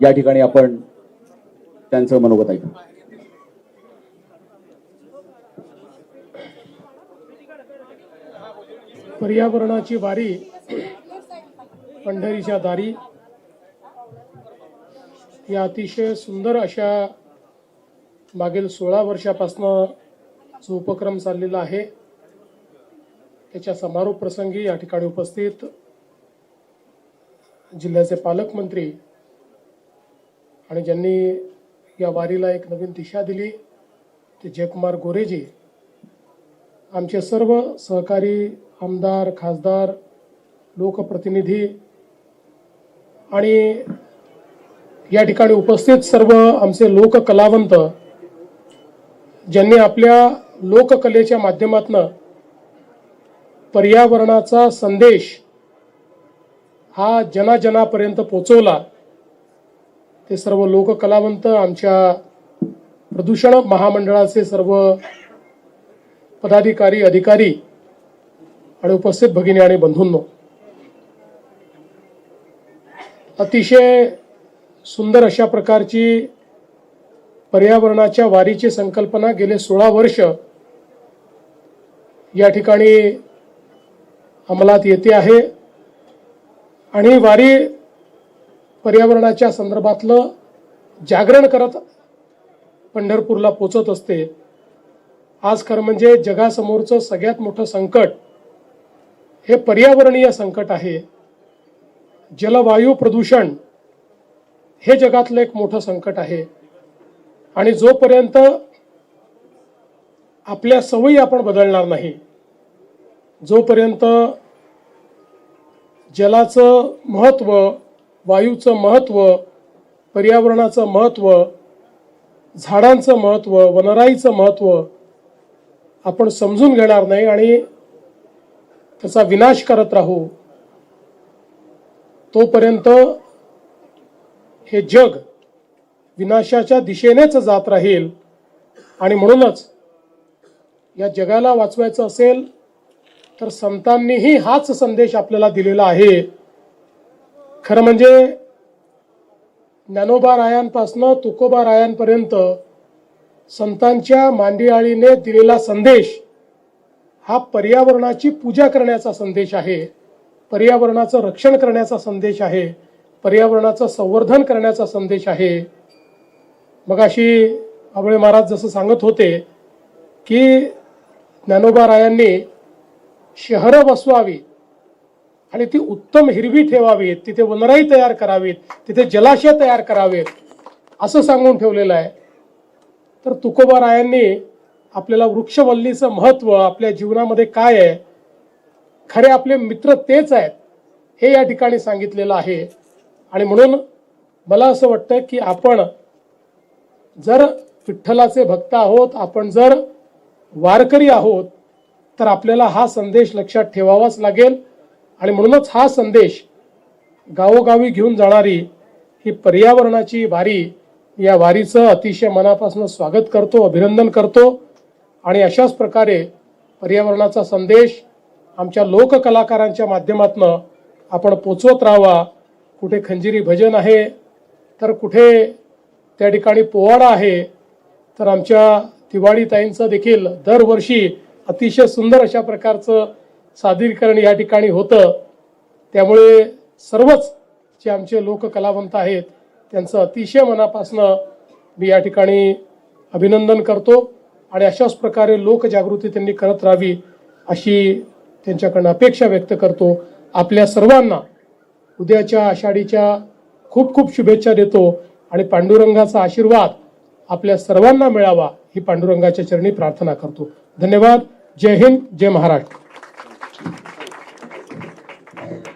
या ठिकाणी आपण त्यांचं मनोगत ऐकू. पर्यावरणाची वारी पंढरीच्या दारी. या अतिशय सुंदर अशा मागील सोळा वर्षापासनं जो उपक्रम चाललेला आहे त्याच्या समारोप प्रसंगी या ठिकाणी उपस्थित जिल्ह्याचे पालकमंत्री आणि ज्यांनी या वारीला एक नवीन दिशा दिली ते जयकुमार गोरेजी. आमचे सर्व सहकारी आमदार खासदार लोकप्रतिनिधी आणि या ठिकाणी उपस्थित सर्व आमचे लोककलावंत ज्यांनी आपल्या लोककलेच्या माध्यमातून पर्यावरणाचा संदेश हा जनाजनापर्यंत पोचवला ते सर्व लोककलावंत आमच्या प्रदूषण महामंडळाचे सर्व पदाधिकारी अधिकारी आणि उपस्थित भगिनी आणि बंधूंनो. अतिशय सुंदर अशा प्रकारची पर्यावरणाच्या वारीची संकल्पना गेले सोळा वर्ष या ठिकाणी अंमलात येते आहे. आणि वारी पर्यावरणाच्या संदर्भातलं जागरण करत पंढरपूरला पोचत असते. आज खरं म्हणजे जगासमोरचं सगळ्यात मोठं संकट हे पर्यावरणीय संकट आहे. जलवायू प्रदूषण हे जगातलं एक मोठं संकट आहे. आणि जोपर्यंत आपल्या सवयी आपण बदलणार नाही जोपर्यंत जलाचं महत्त्व वायूचं महत्त्व पर्यावरणाचं महत्त्व झाडांचं महत्त्व वनराईचं महत्त्व आपण समजून घेणार नाही आणि त्याचा विनाश करत राहू. तोपर्यंत हे जग विनाशाच्या दिशेनेच जात राहील आणि म्हणूनच या जगाला वाचवायचं असेल तर संतांनीही हाच संदेश आपल्याला दिलेला आहे. खरं म्हणजे ज्ञानोबा रायांपासनं तुकोबा रायांपर्यंत संतांच्या मांडियाळीने दिलेला संदेश हा पर्यावरणाची पूजा करण्याचा संदेश आहे पर्यावरणाचं रक्षण करण्याचा संदेश आहे पर्यावरणाचं संवर्धन करण्याचा संदेश आहे. मग अशी आवळे महाराज जसं सांगत होते की ज्ञानोबा रायांनी शहरं बसवावी आणि ती उत्तम हिरवी ठेवावीत तिथे वनराई तयार करावीत तिथे जलाशय तयार करावेत असं सांगून ठेवलेलं आहे. तर तुकोबा रायांनी आपल्याला वृक्षवल्लीचं महत्त्व आपल्या जीवनामध्ये काय आहे खरे आपले मित्र तेच आहेत हे या ठिकाणी सांगितलेलं आहे. आणि म्हणून मला असं वाटतं की आपण जर विठ्ठलाचे भक्त आहोत आपण जर वारकरी आहोत तर आपल्याला हा संदेश लक्षात ठेवावाच लागेल. आणि म्हणूनच हा संदेश गावोगावी घेऊन जाणारी ही पर्यावरणाची वारी या वारीचं अतिशय मनापासून स्वागत करतो अभिनंदन करतो. आणि अशाच प्रकारे पर्यावरणाचा संदेश आमच्या लोककलाकारांच्या माध्यमातून आपण पोचवत राहावा. कुठे खंजिरी भजन आहे तर कुठे त्या ठिकाणी पोवाडा आहे तर आमच्या दिवाळीताईंचं देखील दरवर्षी अतिशय सुंदर अशा प्रकारचं सादरीकरण या ठिकाणी होतं. त्यामुळे सर्वच जे आमचे लोककलावंत आहेत त्यांचं अतिशय मनापासनं मी या ठिकाणी अभिनंदन करतो आणि अशाच प्रकारे लोकजागृती त्यांनी करत राहावी अशी त्यांच्याकडनं अपेक्षा व्यक्त करतो. आपल्या सर्वांना उद्याच्या आषाढीच्या खूप खूप शुभेच्छा देतो आणि पांडुरंगाचा आशीर्वाद आपल्या सर्वांना मिळावा ही पांडुरंगाच्या चरणी प्रार्थना करतो. धन्यवाद. जय हिंद जय महाराष्ट्र.